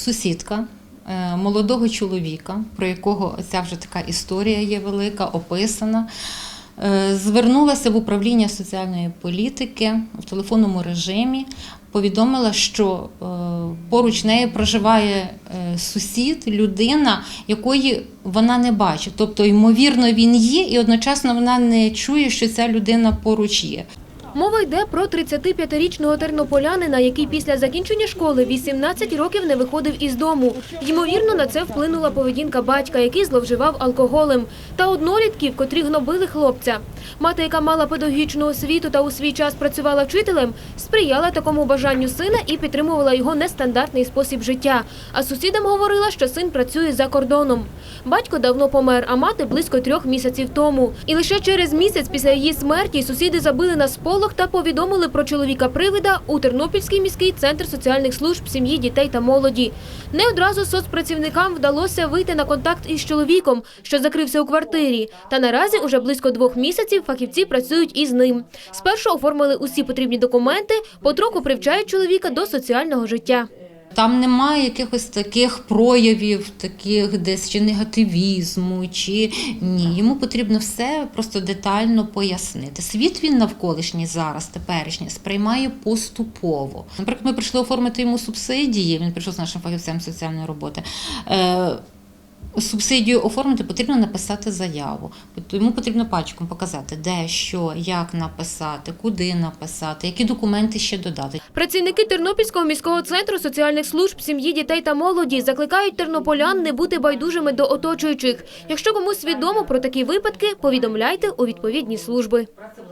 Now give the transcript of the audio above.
сусідка е, молодого чоловіка, про якого ця вже така історія є велика, описана. е, Звернулася в управління соціальної політики в телефонному режимі, повідомила, що е, поруч неї проживає сусід, людина, якої вона не бачить. Тобто, ймовірно, він є, і одночасно вона не чує, що ця людина поруч є. Мова йде про 35-річного тернополянина, який після закінчення школи 18 років не виходив із дому. Ймовірно, на це вплинула поведінка батька, який зловживав алкоголем, та однолітків, котрі гнобили хлопця. Мати, яка мала педагогічну освіту та у свій час працювала вчителем, сприяла такому бажанню сина і підтримувала його нестандартний спосіб життя. А сусідам говорила, що син працює за кордоном. Батько давно помер, а мати близько трьох місяців тому. І лише через місяць після її смерті сусіди забили на сполох та повідомили про чоловіка привида у Тернопільський міський центр соціальних служб сім'ї, дітей та молоді. Не одразу соцпрацівникам вдалося вийти на контакт із чоловіком, що закрився у квартирі. Та наразі уже близько двох місяців фахівці працюють із ним. Спершу оформили усі потрібні документи, потроху привчають чоловіка до соціального життя. Там немає якихось таких проявів, таких десь чи негативізму, чи ні. Йому потрібно все просто детально пояснити. Світ він навколишній зараз, теперішній, сприймає поступово. Наприклад, ми прийшли оформити йому субсидії. Він прийшов з нашим фахівцем соціальної роботи. Субсидію оформити потрібно написати заяву. Йому потрібно пачком показати, де, що, як написати, куди написати, які документи ще додати. Працівники Тернопільського міського центру соціальних служб сім'ї, дітей та молоді закликають тернополян не бути байдужими до оточуючих. Якщо комусь відомо про такі випадки, повідомляйте у відповідні служби.